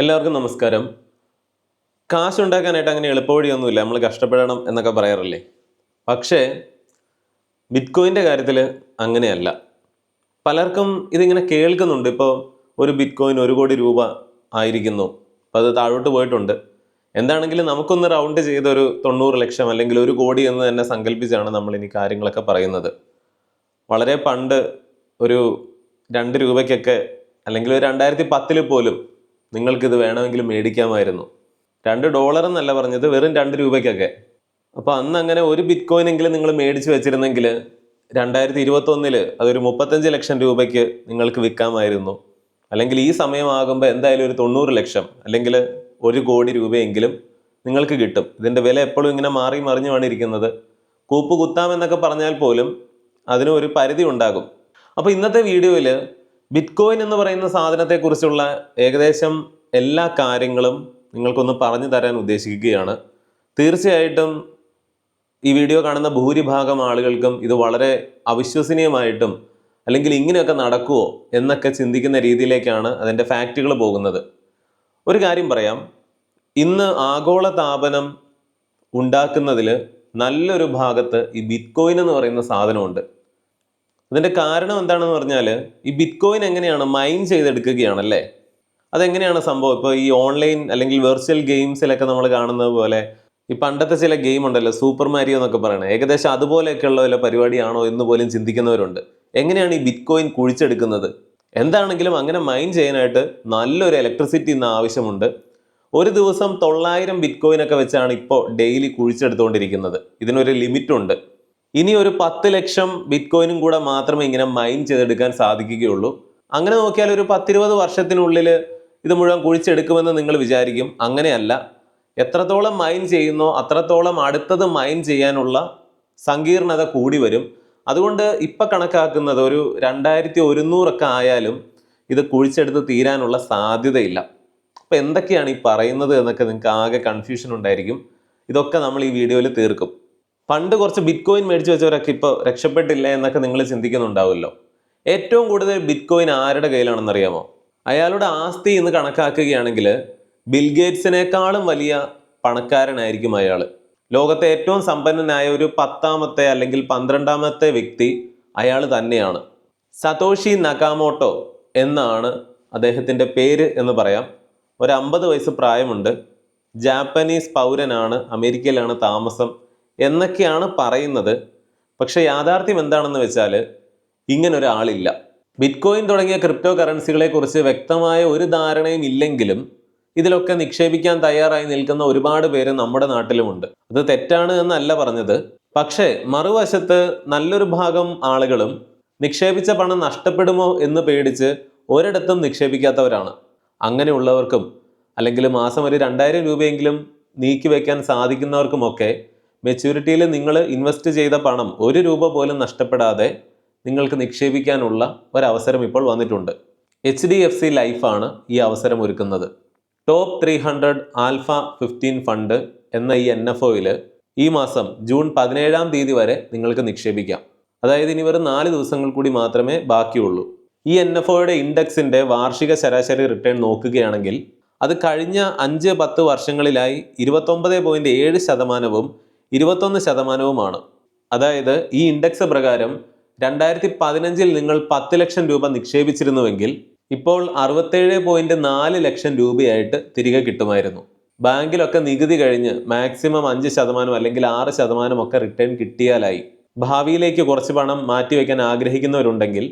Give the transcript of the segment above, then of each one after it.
എല്ലാവർക്കും നമസ്കാരം. കാശ് ഉണ്ടാക്കാനായിട്ട് അങ്ങനെ എളുപ്പവഴിയൊന്നുമില്ല. നമ്മൾ കഷ്ടപ്പെടണം എന്നൊക്കെ പറയാറില്ലേ? പക്ഷേ ബിറ്റ്കോയിന്റെ കാര്യത്തിൽ അങ്ങനെയല്ല. പലർക്കും ഇതിങ്ങനെ കേൾക്കുന്നുണ്ട്. ഇപ്പോൾ ഒരു ബിറ്റ്കോയിൻ ഒരു കോടി രൂപ ആയിരിക്കുന്നു. അപ്പോൾ അത് താഴോട്ട് പോയിട്ടുണ്ട്. എന്താണെങ്കിലും നമുക്കൊന്ന് റൗണ്ട് ചെയ്ത ഒരു തൊണ്ണൂറ് ലക്ഷം അല്ലെങ്കിൽ ഒരു കോടി എന്ന് തന്നെ സങ്കല്പിച്ചാണ് നമ്മൾ ഇനി കാര്യങ്ങളൊക്കെ പറയുന്നത്. വളരെ പണ്ട് ഒരു രണ്ട് രൂപയ്ക്കൊക്കെ അല്ലെങ്കിൽ ഒരു രണ്ടായിരത്തി പത്തിൽ പോലും നിങ്ങൾക്കിത് വേണമെങ്കിൽ മേടിക്കാമായിരുന്നു. രണ്ട് ഡോളർ എന്നല്ല പറഞ്ഞത് വെറും രണ്ട് രൂപയ്ക്കൊക്കെ. അപ്പോൾ അന്ന് അങ്ങനെ ഒരു ബിറ്റ് കോയിനെങ്കിലും നിങ്ങൾ മേടിച്ച് വെച്ചിരുന്നെങ്കിൽ രണ്ടായിരത്തി ഇരുപത്തൊന്നിൽ അതൊരു മുപ്പത്തഞ്ച് ലക്ഷം രൂപയ്ക്ക് നിങ്ങൾക്ക് വിൽക്കാമായിരുന്നു. അല്ലെങ്കിൽ ഈ സമയമാകുമ്പോൾ എന്തായാലും ഒരു തൊണ്ണൂറ് ലക്ഷം അല്ലെങ്കിൽ ഒരു കോടി രൂപയെങ്കിലും നിങ്ങൾക്ക് കിട്ടും. ഇതിന്റെ വില എപ്പോഴും ഇങ്ങനെ മാറി മറിഞ്ഞുമാണ് ഇരിക്കുന്നത് കൂപ്പ് കുത്താമെന്നൊക്കെ പറഞ്ഞാൽ പോലും അതിന് ഒരു പരിധി ഉണ്ടാകും. അപ്പോൾ ഇന്നത്തെ വീഡിയോയിൽ ബിറ്റ് കോയിൻ എന്ന് പറയുന്ന സാധനത്തെക്കുറിച്ചുള്ള ഏകദേശം എല്ലാ കാര്യങ്ങളും നിങ്ങൾക്കൊന്ന് പറഞ്ഞു തരാൻ ഉദ്ദേശിക്കുകയാണ്. തീർച്ചയായിട്ടും ഈ വീഡിയോ കാണുന്ന ഭൂരിഭാഗം ആളുകൾക്കും ഇത് വളരെ അവിശ്വസനീയമായിട്ടും അല്ലെങ്കിൽ ഇങ്ങനെയൊക്കെ നടക്കുമോ എന്നൊക്കെ ചിന്തിക്കുന്ന രീതിയിലേക്കാണ് അതിന്റെ ഫാക്റ്റുകൾ പോകുന്നത്. ഒരു കാര്യം പറയാം. ഇന്ന് ആഗോള താപനം ഉണ്ടാക്കുന്നതിൽ നല്ലൊരു ഭാഗത്ത് ഈ ബിറ്റ്കോയിൻ എന്ന് പറയുന്ന സാധനമുണ്ട്. അതിന്റെ കാരണം എന്താണെന്ന് പറഞ്ഞാൽ ഈ ബിറ്റ് കോയിൻ എങ്ങനെയാണ് മൈൻ ചെയ്തെടുക്കുകയാണല്ലേ? അതെങ്ങനെയാണ് സംഭവം? ഇപ്പോൾ ഈ ഓൺലൈൻ അല്ലെങ്കിൽ വെർച്വൽ ഗെയിംസിലൊക്കെ നമ്മൾ കാണുന്നത് പോലെ ഈ പണ്ടത്തെ ചില ഗെയിം ഉണ്ടല്ലോ സൂപ്പർ മാരിയോ എന്നൊക്കെ പറയണത് ഏകദേശം അതുപോലെയൊക്കെയുള്ള വല്ല പരിപാടിയാണോ എന്ന് പോലും ചിന്തിക്കുന്നവരുണ്ട്. എങ്ങനെയാണ് ഈ ബിറ്റ് കോയിൻ കുഴിച്ചെടുക്കുന്നത്? എന്താണെങ്കിലും അങ്ങനെ മൈൻ ചെയ്യാനായിട്ട് നല്ലൊരു ഇലക്ട്രിസിറ്റി ഇന്ന് ആവശ്യമുണ്ട്. ഒരു ദിവസം തൊള്ളായിരം ബിറ്റ് കോയിൻ ഒക്കെ വെച്ചാണ് ഇപ്പോൾ ഡെയിലി കുഴിച്ചെടുത്തുകൊണ്ടിരിക്കുന്നത് ഇതിനൊരു ലിമിറ്റ് ഉണ്ട്. ഇനി ഒരു പത്ത് ലക്ഷം ബിറ്റ്കോയിനും കൂടെ മാത്രമേ ഇങ്ങനെ മൈൻ ചെയ്തെടുക്കാൻ സാധിക്കുകയുള്ളൂ. അങ്ങനെ നോക്കിയാൽ ഒരു പത്തിരുപത് വർഷത്തിനുള്ളിൽ ഇത് മുഴുവൻ കുഴിച്ചെടുക്കുമെന്ന് നിങ്ങൾ വിചാരിക്കും. അങ്ങനെയല്ല. എത്രത്തോളം മൈൻ ചെയ്യുന്നോ അത്രത്തോളം അടുത്തത് മൈൻ ചെയ്യാനുള്ള സങ്കീർണത കൂടി വരും. അതുകൊണ്ട് ഇപ്പം കണക്കാക്കുന്നത് ഒരു രണ്ടായിരത്തി ഒരുന്നൂറൊക്കെ ആയാലും ഇത് കുഴിച്ചെടുത്ത് തീരാനുള്ള സാധ്യതയില്ല. അപ്പോൾ എന്തൊക്കെയാണ് ഈ പറയുന്നത് എന്നൊക്കെ നിങ്ങൾക്ക് ആകെ കൺഫ്യൂഷൻ ഉണ്ടായിരിക്കും. ഇതൊക്കെ നമ്മൾ ഈ വീഡിയോയിൽ തീർക്കും. പണ്ട് കുറച്ച് ബിറ്റ് കോയിൻ മേടിച്ചു വെച്ചവരൊക്കെ ഇപ്പോൾ രക്ഷപ്പെട്ടില്ല എന്നൊക്കെ നിങ്ങൾ ചിന്തിക്കുന്നുണ്ടാവുമല്ലോ. ഏറ്റവും കൂടുതൽ ബിറ്റ് കോയിൻ ആരുടെ കയ്യിലാണെന്നറിയാമോ അയാളുടെ ആസ്തി എന്ന് കണക്കാക്കുകയാണെങ്കിൽ ബിൽഗേറ്റ്സിനേക്കാളും വലിയ പണക്കാരനായിരിക്കും അയാൾ ലോകത്തെ ഏറ്റവും സമ്പന്നനായ ഒരു പത്താമത്തെ അല്ലെങ്കിൽ പന്ത്രണ്ടാമത്തെ വ്യക്തി അയാൾ തന്നെയാണ്. സതോഷി നകാമോട്ടോ എന്നാണ് അദ്ദേഹത്തിന്റെ പേര് എന്ന് പറയാം. ഒരു അമ്പത് വയസ്സ് പ്രായമുണ്ട്. ജാപ്പനീസ് പൗരനാണ്. അമേരിക്കയിലാണ് താമസം. എന്നൊക്കെയാണ് പറയുന്നത്. പക്ഷേ യാഥാർത്ഥ്യം എന്താണെന്ന് വെച്ചാൽ ഇങ്ങനെ ഒരാളില്ല ബിറ്റ്കോയിൻ തുടങ്ങിയ ക്രിപ്റ്റോ കറൻസികളെക്കുറിച്ച് വ്യക്തമായ ഒരു ധാരണയും ഇല്ലെങ്കിലും ഇതിലൊക്കെ നിക്ഷേപിക്കാൻ തയ്യാറായി നിൽക്കുന്ന ഒരുപാട് പേര് നമ്മുടെ നാട്ടിലുമുണ്ട്. അത് തെറ്റാണ് എന്നല്ല പറഞ്ഞത്. പക്ഷേ മറുവശത്ത് നല്ലൊരു ഭാഗം ആളുകളും നിക്ഷേപിച്ച പണം നഷ്ടപ്പെടുമോ എന്ന് പേടിച്ച് ഒരിടത്തും നിക്ഷേപിക്കാത്തവരാണ്. അങ്ങനെയുള്ളവർക്കും അല്ലെങ്കിൽ മാസം ഒരു രണ്ടായിരം രൂപയെങ്കിലും നീക്കി വയ്ക്കാൻ സാധിക്കുന്നവർക്കുമൊക്കെ മെച്യൂരിറ്റിയിൽ നിങ്ങൾ ഇൻവെസ്റ്റ് ചെയ്ത പണം ഒരു രൂപ പോലും നഷ്ടപ്പെടാതെ നിങ്ങൾക്ക് നിക്ഷേപിക്കാനുള്ള ഒരവസരം ഇപ്പോൾ വന്നിട്ടുണ്ട്. എച്ച് ഡി എഫ് സി ലൈഫാണ് ഈ അവസരം ഒരുക്കുന്നത്. Top three hundred alpha fifteen fund എന്ന ഈ എൻ എഫ് ഒയിൽ ഈ മാസം ജൂൺ പതിനേഴാം തീയതി വരെ നിങ്ങൾക്ക് നിക്ഷേപിക്കാം. അതായത് ഇനി വെറും നാല് ദിവസങ്ങൾ കൂടി മാത്രമേ ബാക്കിയുള്ളൂ. ഈ എൻ എഫ് ഒയുടെ ഇൻഡെക്സിന്റെ വാർഷിക ശരാശരി റിട്ടേൺ നോക്കുകയാണെങ്കിൽ അത് കഴിഞ്ഞ അഞ്ച് പത്ത് വർഷങ്ങളിലായി ഇരുപത്തൊമ്പത് പോയിന്റ് ഏഴ് ശതമാനവും ഇരുപത്തൊന്ന് ശതമാനവുമാണ്. അതായത് ഈ ഇൻഡെക്സ് പ്രകാരം രണ്ടായിരത്തി പതിനഞ്ചിൽ നിങ്ങൾ പത്ത് ലക്ഷം രൂപ നിക്ഷേപിച്ചിരുന്നുവെങ്കിൽ ഇപ്പോൾ അറുപത്തേഴ് പോയിന്റ് നാല് ലക്ഷം രൂപയായിട്ട് തിരികെ കിട്ടുമായിരുന്നു. ബാങ്കിലൊക്കെ നികുതി കഴിഞ്ഞ് മാക്സിമം അഞ്ച് ശതമാനം അല്ലെങ്കിൽ ആറ് ശതമാനം ഒക്കെ റിട്ടേൺ കിട്ടിയാലായി. ഭാവിയിലേക്ക് കുറച്ച് പണം മാറ്റിവെക്കാൻ ആഗ്രഹിക്കുന്നവരുണ്ടെങ്കിൽ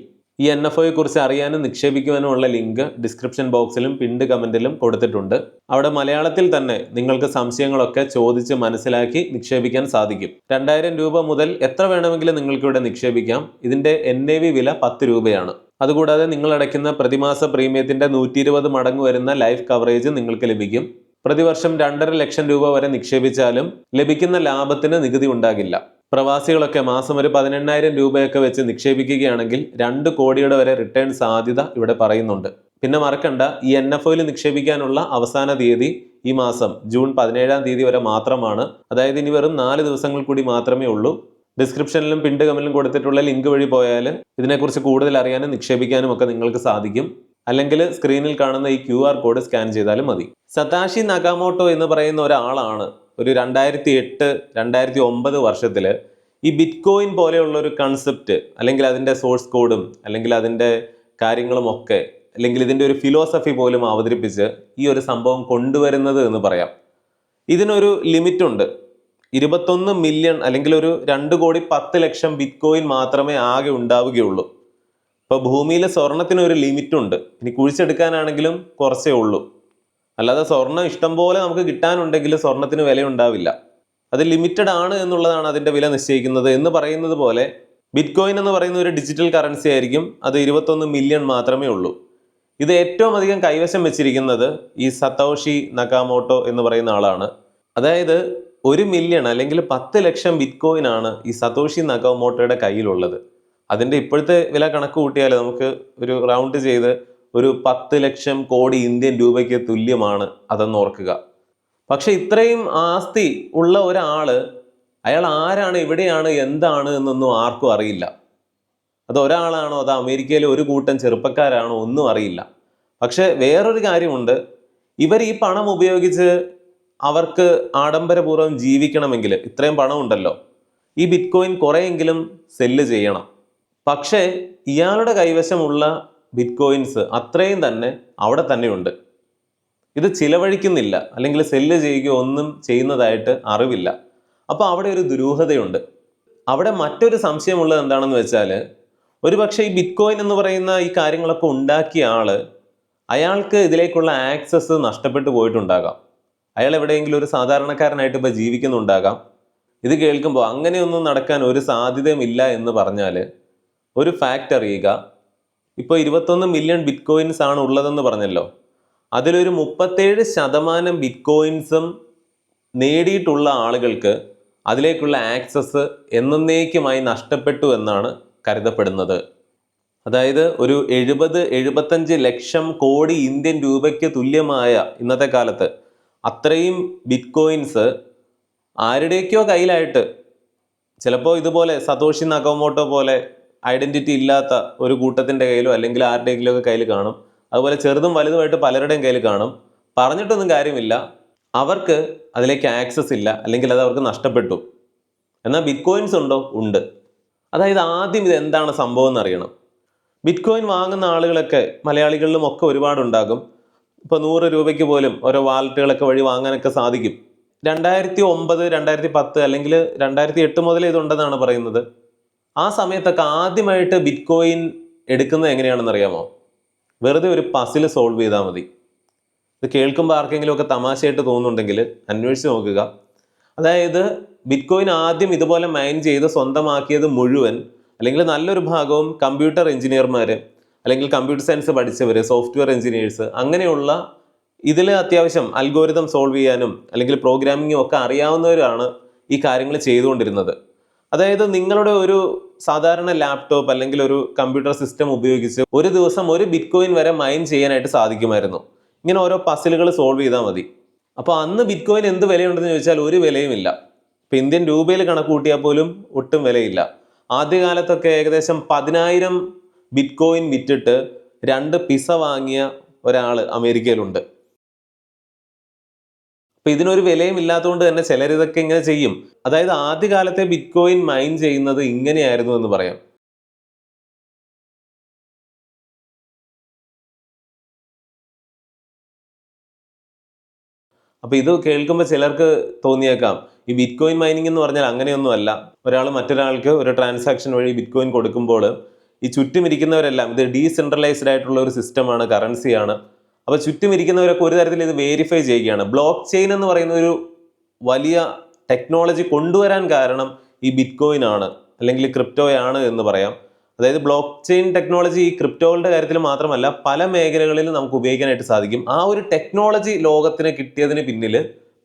ഈ എൻ എഫ് ഒയെ കുറിച്ച് അറിയാനും നിക്ഷേപിക്കുവാനുമുള്ള ലിങ്ക് ഡിസ്ക്രിപ്ഷൻ ബോക്സിലും പിൻഡ് കമന്റിലും കൊടുത്തിട്ടുണ്ട്. അവിടെ മലയാളത്തിൽ തന്നെ നിങ്ങൾക്ക് സംശയങ്ങളൊക്കെ ചോദിച്ച് മനസ്സിലാക്കി നിക്ഷേപിക്കാൻ സാധിക്കും. രണ്ടായിരം രൂപ മുതൽ എത്ര വേണമെങ്കിലും നിങ്ങൾക്കിവിടെ നിക്ഷേപിക്കാം. ഇതിന്റെ എൻ എ വി വില പത്ത് രൂപയാണ്. അതുകൂടാതെ നിങ്ങൾ അടയ്ക്കുന്ന പ്രതിമാസ പ്രീമിയത്തിന്റെ നൂറ്റി ഇരുപത് മടങ്ങ് വരുന്ന ലൈഫ് കവറേജ് നിങ്ങൾക്ക് ലഭിക്കും. പ്രതിവർഷം രണ്ടര ലക്ഷം രൂപ വരെ നിക്ഷേപിച്ചാലും ലഭിക്കുന്ന ലാഭത്തിന് നികുതി ഉണ്ടാകില്ല. പ്രവാസികളൊക്കെ മാസം ഒരു പതിനെണ്ണായിരം രൂപയൊക്കെ വെച്ച് നിക്ഷേപിക്കുകയാണെങ്കിൽ രണ്ട് കോടിയുടെ വരെ റിട്ടേൺ സാധ്യത ഇവിടെ പറയുന്നുണ്ട്. പിന്നെ മറക്കണ്ട ഈ എൻ എഫ് ഒയിൽ നിക്ഷേപിക്കാനുള്ള അവസാന തീയതി ഈ മാസം ജൂൺ പതിനേഴാം തീയതി വരെ മാത്രമാണ്. അതായത് ഇനി വെറും നാല് ദിവസങ്ങൾ കൂടി മാത്രമേ ഉള്ളൂ. ഡിസ്ക്രിപ്ഷനിലും പിൻഡ് കമന്റിലും കൊടുത്തിട്ടുള്ള ലിങ്ക് വഴി പോയാൽ ഇതിനെക്കുറിച്ച് കൂടുതൽ അറിയാനും നിക്ഷേപിക്കാനും ഒക്കെ നിങ്ങൾക്ക് സാധിക്കും. അല്ലെങ്കിൽ സ്ക്രീനിൽ കാണുന്ന ഈ ക്യു കോഡ് സ്കാൻ ചെയ്താലും മതി. സതാഷി നഗാമോട്ടോ എന്ന് പറയുന്ന ഒരാളാണ് ഒരു രണ്ടായിരത്തി എട്ട് രണ്ടായിരത്തി ഒമ്പത് വർഷത്തിൽ ഈ ബിറ്റ് കോയിൻ പോലെയുള്ള ഒരു കൺസെപ്റ്റ് അല്ലെങ്കിൽ അതിന്റെ സോഴ്സ് കോഡും അല്ലെങ്കിൽ അതിന്റെ കാര്യങ്ങളും ഒക്കെ അല്ലെങ്കിൽ ഇതിന്റെ ഒരു ഫിലോസഫി പോലും അവതരിപ്പിച്ച് ഈ ഒരു സംഭവം കൊണ്ടുവരുന്നത് എന്ന് പറയാം. ഇതിനൊരു ലിമിറ്റുണ്ട് ഇരുപത്തൊന്ന് മില്യൺ അല്ലെങ്കിൽ ഒരു രണ്ട് കോടി പത്ത് ലക്ഷം ബിറ്റ് കോയിൻ മാത്രമേ ആകെ ഉണ്ടാവുകയുള്ളൂ. ഇപ്പോൾ ഭൂമിയിലെ സ്വർണത്തിന് ഒരു ലിമിറ്റ് ഉണ്ട്. ഇനി കുഴിച്ചെടുക്കാനാണെങ്കിലും കുറച്ചേ ഉള്ളൂ. അല്ലാതെ സ്വർണം ഇഷ്ടം പോലെ നമുക്ക് കിട്ടാനുണ്ടെങ്കിൽ സ്വർണത്തിന് വില ഉണ്ടാവില്ല അത് ലിമിറ്റഡ് ആണ് എന്നുള്ളതാണ് അതിന്റെ വില നിശ്ചയിക്കുന്നത്. എന്ന് പറയുന്നത് പോലെ ബിറ്റ് കോയിൻ എന്ന് പറയുന്ന ഒരു ഡിജിറ്റൽ കറൻസി ആയിരിക്കും അത് ഇരുപത്തൊന്ന് മില്യൺ മാത്രമേ ഉള്ളൂ. ഇത് ഏറ്റവും അധികം കൈവശം വെച്ചിരിക്കുന്നത് ഈ സതോഷി നക്കാമോട്ടോ എന്ന് പറയുന്ന ആളാണ്. അതായത് ഒരു മില്യൺ അല്ലെങ്കിൽ പത്ത് ലക്ഷം ബിറ്റ് കോയിൻ ആണ് ഈ സതോഷി നക്കാമോട്ടോയുടെ കയ്യിലുള്ളത്. അതിന്റെ ഇപ്പോഴത്തെ വില കണക്ക് കൂട്ടിയാൽ നമുക്ക് ഒരു റൗണ്ട് ചെയ്ത് ഒരു പത്ത് ലക്ഷം കോടി ഇന്ത്യൻ രൂപയ്ക്ക് തുല്യമാണ് അതെന്ന് ഓർക്കുക. പക്ഷെ ഇത്രയും ആസ്തി ഉള്ള ഒരാൾ അയാൾ ആരാണ് എവിടെയാണ് എന്താണ് എന്നൊന്നും ആർക്കും അറിയില്ല. അത് ഒരാളാണോ അത് അമേരിക്കയിലെ ഒരു കൂട്ടം ചെറുപ്പക്കാരാണോ ഒന്നും അറിയില്ല. പക്ഷെ വേറൊരു കാര്യമുണ്ട്. ഇവർ ഈ പണം ഉപയോഗിച്ച് അവർക്ക് ആഡംബരപൂർവം ജീവിക്കണമെങ്കിൽ ഇത്രയും പണം ഉണ്ടല്ലോ ഈ ബിറ്റ് കോയിൻ കുറെയെങ്കിലും സെല്ല് ചെയ്യണം. പക്ഷേ ഇയാളുടെ കൈവശമുള്ള ബിറ്റ് കോയിൻസ് അത്രയും തന്നെ അവിടെ തന്നെയുണ്ട്. ഇത് ചിലവഴിക്കുന്നില്ല. അല്ലെങ്കിൽ സെല്ല് ചെയ്യുകയോ ഒന്നും ചെയ്യുന്നതായിട്ട് അറിവില്ല. അപ്പോൾ അവിടെ ഒരു ദുരൂഹതയുണ്ട്. അവിടെ മറ്റൊരു സംശയമുള്ളത് എന്താണെന്ന് വെച്ചാൽ ഒരുപക്ഷെ ഈ ബിറ്റ്കോയിൻ എന്ന് പറയുന്ന ഈ കാര്യങ്ങളൊക്കെ ഉണ്ടാക്കിയ ആൾ അയാൾക്ക് ഇതിലേക്കുള്ള ആക്സസ് നഷ്ടപ്പെട്ടു പോയിട്ടുണ്ടാകാം. അയാൾ എവിടെയെങ്കിലും ഒരു സാധാരണക്കാരനായിട്ട് ഇപ്പോൾ ജീവിക്കുന്നുണ്ടാകാം. ഇത് കേൾക്കുമ്പോൾ അങ്ങനെയൊന്നും നടക്കാൻ ഒരു സാധ്യതയും ഇല്ല എന്ന് പറഞ്ഞാൽ ഒരു ഫാക്റ്റ് അറിയുക ഇപ്പോൾ ഇരുപത്തൊന്ന് മില്യൺ ബിറ്റ്കോയിൻസ് ആണ് ഉള്ളതെന്ന് പറഞ്ഞല്ലോ. അതിലൊരു മുപ്പത്തേഴ് ശതമാനം ബിറ്റ് കോയിൻസും നേടിയിട്ടുള്ള ആളുകൾക്ക് അതിലേക്കുള്ള ആക്സസ് എന്നേക്കുമായി നഷ്ടപ്പെട്ടു എന്നാണ് കരുതപ്പെടുന്നത്. അതായത് ഒരു എഴുപത് എഴുപത്തഞ്ച് ലക്ഷം കോടി ഇന്ത്യൻ രൂപയ്ക്ക് തുല്യമായ ഇന്നത്തെ കാലത്ത് അത്രയും ബിറ്റ്കോയിൻസ് ആരുടെയൊക്കെയോ കയ്യിലായിട്ട്. ചിലപ്പോൾ ഇതുപോലെ സതോഷി നഗോമോട്ടോ പോലെ ഐഡന്റിറ്റി ഇല്ലാത്ത ഒരു കൂട്ടത്തിന്റെ കയ്യിലോ അല്ലെങ്കിൽ ആരുടെയെങ്കിലും ഒക്കെ കയ്യിൽ കാണും. അതുപോലെ ചെറുതും വലുതുമായിട്ട് പലരുടെയും കയ്യിൽ കാണും. പറഞ്ഞിട്ടൊന്നും കാര്യമില്ല. അവർക്ക് അതിലേക്ക് ആക്സസ് ഇല്ല. അല്ലെങ്കിൽ അത് അവർക്ക് നഷ്ടപ്പെട്ടു. എന്നാൽ ബിറ്റ് കോയിൻസ് ഉണ്ടോ? ഉണ്ട്. അതായത് ആദ്യം ഇത് എന്താണ് സംഭവം എന്നറിയണം. ബിറ്റ് കോയിൻ വാങ്ങുന്ന ആളുകളൊക്കെ മലയാളികളിലും ഒക്കെ ഒരുപാടുണ്ടാകും. ഇപ്പോൾ നൂറ് രൂപയ്ക്ക് പോലും ഓരോ വാലറ്റുകളൊക്കെ വഴി വാങ്ങാനൊക്കെ സാധിക്കും. രണ്ടായിരത്തി ഒമ്പത് രണ്ടായിരത്തി പത്ത് അല്ലെങ്കിൽ രണ്ടായിരത്തി എട്ട് മുതൽ ഇതുണ്ടെന്നാണ് പറയുന്നത്. ആ സമയത്തൊക്കെ ആദ്യമായിട്ട് ബിറ്റ് കോയിൻ എടുക്കുന്നത് എങ്ങനെയാണെന്ന് അറിയാമോ? വെറുതെ ഒരു പസിൽ സോൾവ് ചെയ്താൽ മതി. ഇത് കേൾക്കുമ്പോൾ ആർക്കെങ്കിലും ഒക്കെ തമാശയായിട്ട് തോന്നുന്നുണ്ടെങ്കിൽ അന്വേഷിച്ച് നോക്കുക. അതായത് ബിറ്റ് കോയിൻ ആദ്യം ഇതുപോലെ മൈൻ ചെയ്ത് സ്വന്തമാക്കിയത് മുഴുവൻ അല്ലെങ്കിൽ നല്ലൊരു ഭാഗവും കമ്പ്യൂട്ടർ എഞ്ചിനീയർമാർ അല്ലെങ്കിൽ കമ്പ്യൂട്ടർ സയൻസ് പഠിച്ചവർ സോഫ്റ്റ്വെയർ എഞ്ചിനീയേഴ്സ് അങ്ങനെയുള്ള ഇതിൽ അത്യാവശ്യം അൽഗോരിതം സോൾവ് ചെയ്യാനും അല്ലെങ്കിൽ പ്രോഗ്രാമിങ്ങും ഒക്കെ അറിയാവുന്നവരാണ് ഈ കാര്യങ്ങൾ ചെയ്തുകൊണ്ടിരുന്നത്. അതായത് നിങ്ങളുടെ ഒരു സാധാരണ ലാപ്ടോപ്പ് അല്ലെങ്കിൽ ഒരു കമ്പ്യൂട്ടർ സിസ്റ്റം ഉപയോഗിച്ച് ഒരു ദിവസം ഒരു ബിറ്റ് കോയിൻ വരെ മൈൻ ചെയ്യാനായിട്ട് സാധിക്കുമായിരുന്നു. ഇങ്ങനെ ഓരോ പസിലുകൾ സോൾവ് ചെയ്താൽ മതി. അപ്പോൾ അന്ന് ബിറ്റ് കോയിൻ എന്ത് വിലയുണ്ടെന്ന് ചോദിച്ചാൽ ഒരു വിലയുമില്ല ഇപ്പം ഇന്ത്യൻ രൂപയിൽ കണക്ക് കൂട്ടിയാൽ പോലും ഒട്ടും വിലയില്ല. ആദ്യകാലത്തൊക്കെ ഏകദേശം പതിനായിരം ബിറ്റ് കോയിൻ വിറ്റിട്ട് രണ്ട് പിസ വാങ്ങിയ ഒരാൾ അമേരിക്കയിലുണ്ട്. അപ്പൊ ഇതിനൊരു വിലയും ഇല്ലാത്തതുകൊണ്ട് തന്നെ ചിലർ ഇതൊക്കെ ഇങ്ങനെ ചെയ്യും. അതായത് ആദ്യകാലത്തെ ബിറ്റ് കോയിൻ മൈൻ ചെയ്യുന്നത് ഇങ്ങനെയായിരുന്നു എന്ന് പറയാം. അപ്പൊ ഇത് കേൾക്കുമ്പോൾ ചിലർക്ക് തോന്നിയേക്കാം. ഈ ബിറ്റ് കോയിൻ മൈനിങ് എന്ന് പറഞ്ഞാൽ അങ്ങനെയൊന്നുമല്ല. ഒരാൾ മറ്റൊരാൾക്ക് ഒരു ട്രാൻസാക്ഷൻ വഴി ബിറ്റ് കോയിൻ കൊടുക്കുമ്പോൾ ഈ ചുറ്റുമിരിക്കുന്നവരെല്ലാം ഇത് ഡീസെൻട്രലൈസ്ഡ് ആയിട്ടുള്ള ഒരു സിസ്റ്റമാണ് കറൻസിയാണ് അപ്പോൾ ചുറ്റും ഇരിക്കുന്നവരൊക്കെ ഒരു തരത്തിൽ ഇത് വേരിഫൈ ചെയ്യുകയാണ്. ബ്ലോക്ക് ചെയിൻ എന്ന് പറയുന്ന ഒരു വലിയ ടെക്നോളജി കൊണ്ടുവരാൻ കാരണം ഈ ബിറ്റ് കോയിൻ ആണ് അല്ലെങ്കിൽ ക്രിപ്റ്റോയാണ് എന്ന് പറയാം. അതായത് ബ്ലോക്ക് ചെയിൻ ടെക്നോളജി ഈ ക്രിപ്റ്റോകളുടെ കാര്യത്തിൽ മാത്രമല്ല പല മേഖലകളിലും നമുക്ക് ഉപയോഗിക്കാനായിട്ട് സാധിക്കും. ആ ഒരു ടെക്നോളജി ലോകത്തിന് കിട്ടിയതിന് പിന്നിൽ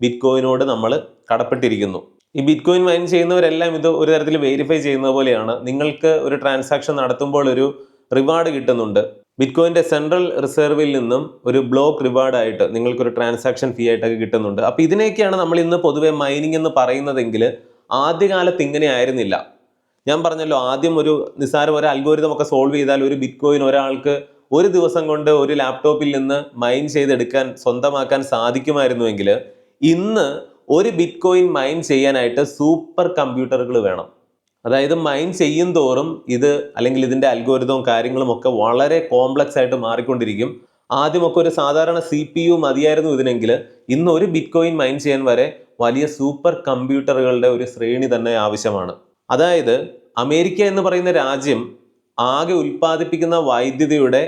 ബിറ്റ് കോയിനോട് നമ്മൾ കടപ്പെട്ടിരിക്കുന്നു. ഈ ബിറ്റ് കോയിൻ മൈൻ ചെയ്യുന്നവരെല്ലാം ഇത് ഒരു തരത്തിൽ വെരിഫൈ ചെയ്യുന്നത് പോലെയാണ്. നിങ്ങൾക്ക് ഒരു ട്രാൻസാക്ഷൻ നടത്തുമ്പോൾ ഒരു റിവാർഡ് കിട്ടുന്നുണ്ട്. ബിറ്റ് കോയിന്റെ സെൻട്രൽ റിസർവിൽ നിന്നും ഒരു ബ്ലോക്ക് റിവാർഡായിട്ട് നിങ്ങൾക്കൊരു ട്രാൻസാക്ഷൻ ഫീ ആയിട്ടൊക്കെ കിട്ടുന്നുണ്ട്. അപ്പോൾ ഇതിനെയൊക്കെയാണ് നമ്മൾ ഇന്ന് പൊതുവെ മൈനിങ് എന്ന് പറയുന്നതെങ്കിൽ ആദ്യകാലത്ത് ഇങ്ങനെ ആയിരുന്നില്ല. ഞാൻ പറഞ്ഞല്ലോ ആദ്യം ഒരു നിസ്സാരം ഒരു അൽഗോരിതം ഒക്കെ സോൾവ് ചെയ്താൽ ഒരു ബിറ്റ്കോയിൻ ഒരാൾക്ക് ഒരു ദിവസം കൊണ്ട് ഒരു ലാപ്ടോപ്പിൽ നിന്ന് മൈൻ ചെയ്തെടുക്കാൻ സ്വന്തമാക്കാൻ സാധിക്കുമായിരുന്നുവെങ്കിൽ ഇന്ന് ഒരു ബിറ്റ്കോയിൻ മൈൻ ചെയ്യാനായിട്ട് സൂപ്പർ കമ്പ്യൂട്ടറുകൾ വേണം. അതായത് മൈൻ ചെയ്യും തോറും ഇത് അല്ലെങ്കിൽ ഇതിന്റെ അൽഗോരിതവും കാര്യങ്ങളും ഒക്കെ വളരെ കോംപ്ലക്സ് ആയിട്ട് മാറിക്കൊണ്ടിരിക്കും. ആദ്യമൊക്കെ ഒരു സാധാരണ സി പി യു മതിയായിരുന്നു ഇതിനെങ്കിൽ ഇന്ന് ഒരു ബിറ്റ് കോയിൻ മൈൻ ചെയ്യാൻ വരെ വലിയ സൂപ്പർ കമ്പ്യൂട്ടറുകളുടെ ഒരു ശ്രേണി തന്നെ ആവശ്യമാണ്. അതായത് അമേരിക്ക എന്ന് പറയുന്ന രാജ്യം ആകെ ഉൽപ്പാദിപ്പിക്കുന്ന വൈദ്യുതിയുടെ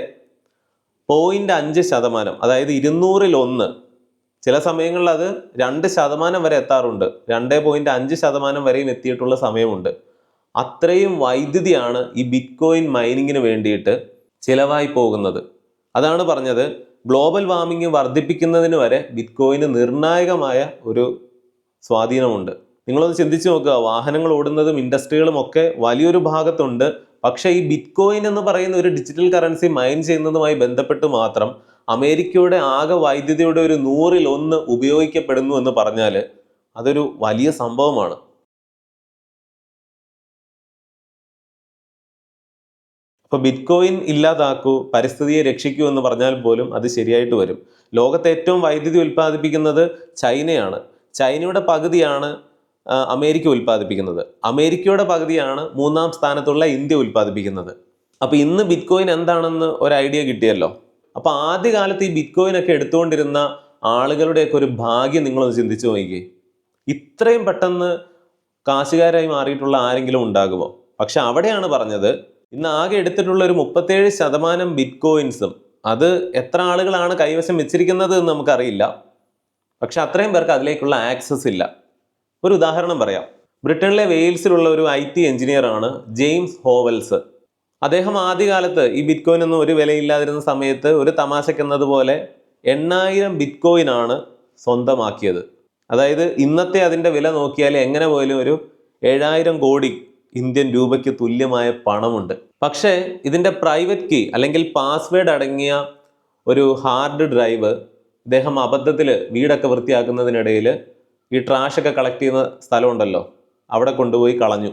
പോയിന്റ് അഞ്ച് ശതമാനം അതായത് ഇരുന്നൂറിൽ ഒന്ന് ചില സമയങ്ങളിൽ അത് രണ്ട് ശതമാനം വരെ എത്താറുണ്ട്. രണ്ട് പോയിന്റ് അഞ്ച് ശതമാനം വരെയും എത്തിയിട്ടുള്ള സമയമുണ്ട്. അത്രയും വൈദ്യുതിയാണ് ഈ ബിറ്റ്കോയിൻ മൈനിങ്ങിന് വേണ്ടിയിട്ട് ചിലവായി പോകുന്നത്. അതാണ് പറഞ്ഞത് ഗ്ലോബൽ വാർമിംഗ് വർദ്ധിപ്പിക്കുന്നതിന് വരെ ബിറ്റ് കോയിന് നിർണായകമായ ഒരു സ്വാധീനമുണ്ട്. നിങ്ങളൊന്ന് ചിന്തിച്ചു നോക്കുക വാഹനങ്ങൾ ഓടുന്നതും ഇൻഡസ്ട്രികളും ഒക്കെ വലിയൊരു ഭാഗത്തുണ്ട്. പക്ഷേ ഈ ബിറ്റ്കോയിൻ എന്ന് പറയുന്ന ഒരു ഡിജിറ്റൽ കറൻസി മൈൻ ചെയ്യുന്നതുമായി ബന്ധപ്പെട്ട് മാത്രം അമേരിക്കയുടെ ആകെ വൈദ്യുതിയുടെ ഒരു നൂറിൽ ഒന്ന് ഉപയോഗിക്കപ്പെടുന്നു എന്ന് പറഞ്ഞാൽ അതൊരു വലിയ സംഭവമാണ്. അപ്പോൾ ബിറ്റ്കോയിൻ ഇല്ലാതാക്കൂ പരിസ്ഥിതിയെ രക്ഷിക്കൂ എന്ന് പറഞ്ഞാൽ പോലും അത് ശരിയായിട്ട് വരും. ലോകത്തെ ഏറ്റവും വൈദ്യുതി ഉൽപ്പാദിപ്പിക്കുന്നത് ചൈനയാണ്. ചൈനയുടെ പകുതിയാണ് അമേരിക്ക ഉൽപ്പാദിപ്പിക്കുന്നത്. അമേരിക്കയുടെ പകുതിയാണ് മൂന്നാം സ്ഥാനത്തുള്ള ഇന്ത്യ ഉൽപ്പാദിപ്പിക്കുന്നത്. അപ്പോൾ ഇന്ന് ബിറ്റ്കോയിൻ എന്താണെന്ന് ഒരു ഐഡിയ കിട്ടിയല്ലോ. അപ്പോൾ ആദ്യകാലത്ത് ഈ ബിറ്റ്കോയിൻ ഒക്കെ എടുത്തുകൊണ്ടിരുന്ന ആളുകളുടെയൊക്കെ ഒരു ഭാഗ്യം നിങ്ങളൊന്ന് ചിന്തിച്ചു നോക്കിക്കേ. ഇത്രയും പെട്ടെന്ന് കാശുകാരായി മാറിയിട്ടുള്ള ആരെങ്കിലും ഉണ്ടാകുമോ? പക്ഷെ അവിടെയാണ് പറഞ്ഞത് ഇന്ന് ആകെ എടുത്തിട്ടുള്ള ഒരു മുപ്പത്തേഴ് ശതമാനം ബിറ്റ്കോയിൻസും അത് എത്ര ആളുകളാണ് കൈവശം വെച്ചിരിക്കുന്നത് എന്ന് നമുക്കറിയില്ല. പക്ഷെ അത്രയും പേർക്ക് അതിലേക്കുള്ള ആക്സസ് ഇല്ല. ഒരു ഉദാഹരണം പറയാം. ബ്രിട്ടനിലെ വെയിൽസിലുള്ള ഒരു ഐ ടി എഞ്ചിനീയർ ആണ് ജെയിംസ് ഹോവൽസ്. അദ്ദേഹം ആദ്യകാലത്ത് ഈ ബിറ്റ്കോയിൻ ഒന്നും ഒരു വിലയില്ലാതിരുന്ന സമയത്ത് ഒരു തമാശക്കെന്നതുപോലെ എണ്ണായിരം ബിറ്റ് കോയിൻ ആണ് സ്വന്തമാക്കിയത്. അതായത് ഇന്നത്തെ അതിന്റെ വില നോക്കിയാൽ എങ്ങനെ പോയാലും ഒരു ഏഴായിരം കോടി ഇന്ത്യൻ രൂപയ്ക്ക് തുല്യമായ പണമുണ്ട്. പക്ഷേ ഇതിന്റെ പ്രൈവറ്റ് കീ അല്ലെങ്കിൽ പാസ്വേഡ് അടങ്ങിയ ഒരു ഹാർഡ് ഡ്രൈവ് ഇദ്ദേഹം അബദ്ധത്തിൽ വീടൊക്കെ വൃത്തിയാക്കുന്നതിനിടയിൽ ഈ ട്രാഷൊക്കെ കളക്ട് ചെയ്യുന്ന സ്ഥലമുണ്ടല്ലോ. അവിടെ കൊണ്ടുപോയി കളഞ്ഞു.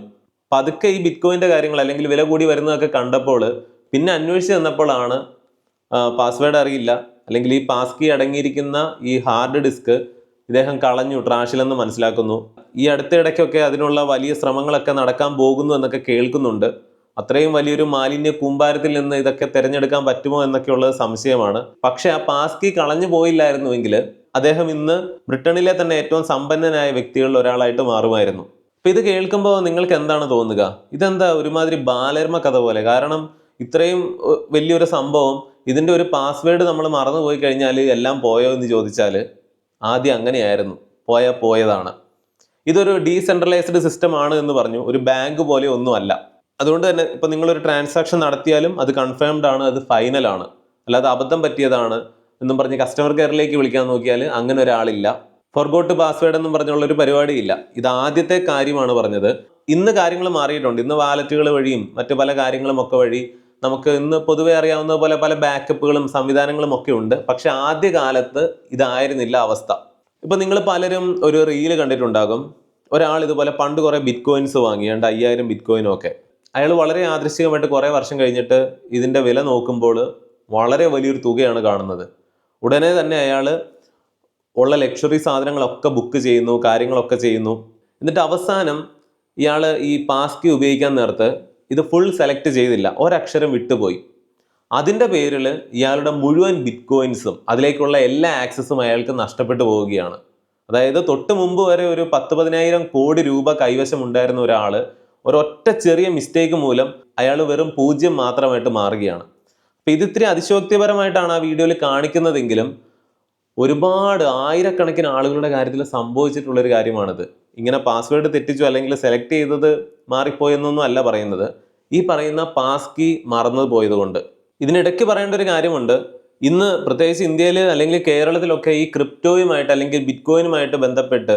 പതുക്കെ ഈ ബിറ്റ്കോയിന്റെ കാര്യങ്ങൾ അല്ലെങ്കിൽ വില കൂടി വരുന്നതൊക്കെ കണ്ടപ്പോൾ പിന്നെ അന്വേഷിച്ച് ചെന്നപ്പോഴാണ് പാസ്വേഡ് അറിയില്ല. അല്ലെങ്കിൽ ഈ പാസ് കീ അടങ്ങിയിരിക്കുന്ന ഈ ഹാർഡ് ഡിസ്ക് ഇദ്ദേഹം കളഞ്ഞു ട്രാഷിലെന്ന് മനസ്സിലാക്കുന്നു. ഈ അടുത്തിടയ്ക്കൊക്കെ അതിനുള്ള വലിയ ശ്രമങ്ങളൊക്കെ നടക്കാൻ പോകുന്നു എന്നൊക്കെ കേൾക്കുന്നുണ്ട്. അത്രയും വലിയൊരു മാലിന്യ കൂമ്പാരത്തിൽ നിന്ന് ഇതൊക്കെ തിരഞ്ഞെടുക്കാൻ പറ്റുമോ എന്നൊക്കെയുള്ളത് സംശയമാണ്. പക്ഷെ ആ പാസ് കീ കളഞ്ഞു പോയില്ലായിരുന്നുവെങ്കിൽ അദ്ദേഹം ഇന്ന് ബ്രിട്ടനിലെ തന്നെ ഏറ്റവും സമ്പന്നനായ വ്യക്തികളിൽ ഒരാളായിട്ട് മാറുമായിരുന്നു. അപ്പൊ ഇത് കേൾക്കുമ്പോൾ നിങ്ങൾക്ക് എന്താണ് തോന്നുക? ഇതെന്താ ഒരുമാതിരി ബാലർമ കഥ പോലെ? കാരണം ഇത്രയും വലിയൊരു സംഭവം ഇതിന്റെ ഒരു പാസ്വേഡ് നമ്മൾ മറന്നുപോയി കഴിഞ്ഞാൽ എല്ലാം പോയോ എന്ന് ചോദിച്ചാൽ ആദ്യം അങ്ങനെയായിരുന്നു. പോയാൽ പോയതാണ്. ഇതൊരു ഡീസെൻട്രലൈസ്ഡ് സിസ്റ്റം ആണ് എന്ന് പറഞ്ഞു. ഒരു ബാങ്ക് പോലെ ഒന്നുമല്ല. അതുകൊണ്ട് തന്നെ ഇപ്പം നിങ്ങളൊരു ട്രാൻസാക്ഷൻ നടത്തിയാലും അത് കൺഫേംഡ് ആണ് അത് ഫൈനൽ ആണ്. അല്ലാതെ അബദ്ധം പറ്റിയതാണ് എന്നും പറഞ്ഞ് കസ്റ്റമർ കെയറിലേക്ക് വിളിക്കാൻ നോക്കിയാൽ അങ്ങനെ ഒരാളില്ല. ഫോർഗോട്ട് പാസ്വേഡ് എന്നും പറഞ്ഞുള്ള ഒരു പരിപാടിയില്ല. ഇത് ആദ്യത്തെ കാര്യമാണ് പറഞ്ഞത്. ഇന്ന് കാര്യങ്ങൾ മാറിയിട്ടുണ്ട്. ഇന്ന് വാലറ്റുകൾ വഴിയും മറ്റു പല കാര്യങ്ങളും ഒക്കെ വഴി നമുക്ക് ഇന്ന് പൊതുവെ അറിയാവുന്ന പോലെ പല ബാക്കപ്പുകളും സംവിധാനങ്ങളും ഒക്കെ ഉണ്ട്. പക്ഷെ ആദ്യ കാലത്ത് ഇതായിരുന്നില്ല അവസ്ഥ. ഇപ്പൊ നിങ്ങൾ പലരും ഒരു റീൽ കണ്ടിട്ടുണ്ടാകും. ഒരാൾ ഇതുപോലെ പണ്ട് കുറേ ബിറ്റ് കോയിൻസ് വാങ്ങി രണ്ട് അയ്യായിരം ബിറ്റ് കോയിനും ഒക്കെ. അയാൾ വളരെ യാദൃശ്ചികമായിട്ട് കുറേ വർഷം കഴിഞ്ഞിട്ട് ഇതിന്റെ വില നോക്കുമ്പോൾ വളരെ വലിയൊരു തുകയാണ് കാണുന്നത്. ഉടനെ തന്നെ അയാൾ ഉള്ള ലക്ഷറി സാധനങ്ങളൊക്കെ ബുക്ക് ചെയ്യുന്നു കാര്യങ്ങളൊക്കെ ചെയ്യുന്നു. എന്നിട്ട് അവസാനം ഇയാൾ ഈ പാസ്കി ഉപയോഗിക്കാൻ നേരത്ത് ഇത് ഫുൾ സെലക്ട് ചെയ്തില്ല. ഒരക്ഷരം വിട്ടുപോയി. അതിന്റെ പേരിൽ ഇയാളുടെ മുഴുവൻ ബിറ്റ്കോയിൻസും അതിലേക്കുള്ള എല്ലാ ആക്സസും അയാൾക്ക് നഷ്ടപ്പെട്ടു പോവുകയാണ്. അതായത് തൊട്ട് മുമ്പ് വരെ ഒരു പത്ത് പതിനായിരം കോടി രൂപ കൈവശം ഉണ്ടായിരുന്ന ഒരാൾ ഒരൊറ്റ ചെറിയ മിസ്റ്റേക്ക് മൂലം അയാൾ വെറും പൂജ്യം മാത്രമായിട്ട് മാറുകയാണ്. അപ്പം ഇതിത്തിരി അതിശോക്തിപരമായിട്ടാണ് ആ വീഡിയോയിൽ കാണിക്കുന്നതെങ്കിലും ഒരുപാട് ആയിരക്കണക്കിന് ആളുകളുടെ കാര്യത്തിൽ സംഭവിച്ചിട്ടുള്ളൊരു കാര്യമാണിത്. ഇങ്ങനെ പാസ്വേഡ് തെറ്റിച്ചു അല്ലെങ്കിൽ സെലക്ട് ചെയ്തത് മാറിപ്പോയെന്നൊന്നും അല്ല പറയുന്നത്. ഈ പറയുന്ന പാസ് കീ മറന്നു പോയതുകൊണ്ട് ഇതിനിടയ്ക്ക് പറയേണ്ട ഒരു കാര്യമുണ്ട്. ഇന്ന് പ്രത്യേകിച്ച് ഇന്ത്യയിൽ അല്ലെങ്കിൽ കേരളത്തിലൊക്കെ ഈ ക്രിപ്റ്റോയുമായിട്ട് അല്ലെങ്കിൽ ബിറ്റ്കോയിനുമായിട്ട് ബന്ധപ്പെട്ട്